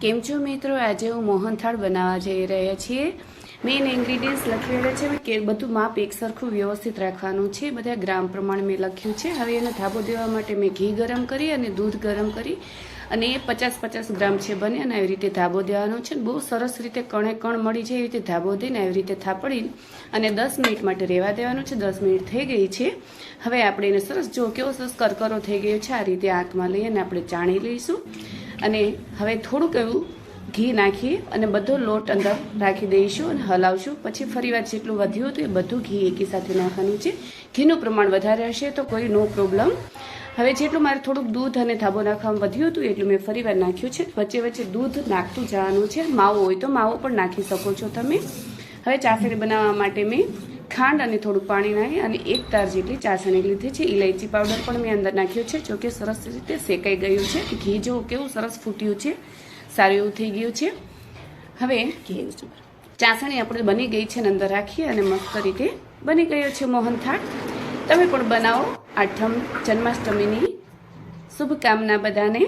કેમ છો મિત્રો? આજે હું મોહનથાળ બનાવવા જઈ રહ્યા છીએ. મેઇન ઇન્ગ્રીડિયન્ટ્સ લખેલા છે. કે બધું માપ એક સરખું વ્યવસ્થિત રાખવાનું છે. બધા ગ્રામ પ્રમાણે મેં લખ્યું છે. હવે એને ધાબો દેવા માટે મેં ઘી ગરમ કરી અને દૂધ ગરમ કરી અને એ પચાસ પચાસ ગ્રામ છે બને અને આવી રીતે ધાબો દેવાનો છે. બહુ સરસ રીતે કણે કણ મળી જાય એવી રીતે ધાબો દઈને આવી રીતે થાપડી અને દસ મિનિટ માટે રહેવા દેવાનું છે. દસ મિનિટ થઈ ગઈ છે. હવે આપણે એને સરસ જો કેવો સરસ કરકરો થઈ ગયો છે, આ રીતે આંખમાં લઈ અને આપણે ચાણી લઈશું. અને હવે થોડુંક એવું ઘી નાખી અને બધો લોટ અંદર રાખી દઈશું અને હલાવશું. પછી ફરીવાર જેટલું વધ્યું હતું એ બધું ઘી એકી સાથે નાખવાનું છે. ઘીનું પ્રમાણ વધારે હશે તો કોઈ નો પ્રોબ્લેમ. હવે જેટલું મારે થોડુંક દૂધ અને ધાબો નાખવામાં વધ્યું હતું એટલું મેં ફરીવાર નાખ્યું છે. વચ્ચે વચ્ચે દૂધ નાખતું જવાનું છે. માવો હોય તો માવો પણ નાખી શકો છો તમે. હવે ચાસણી બનાવવા માટે મેં ખાંડ અને થોડું પાણી નાખી અને એક તાર જેટલી ચાસણી લીધી છે. ઇલાયચી પાવડર પણ મેં અંદર નાખ્યો છે. જોકે સરસ રીતે શેકાઈ ગયું છે. ઘી જો કેવું સરસ ફૂટ્યું છે. સારું એવું થઈ ગયું છે. હવે ચાસણી આપણે બની ગઈ છે ને અંદર રાખીએ અને મસ્ત રીતે બની ગયો છે મોહનથાળ તમે પણ બનાવો. આઠમ જન્માષ્ટમીની શુભકામના બધાને.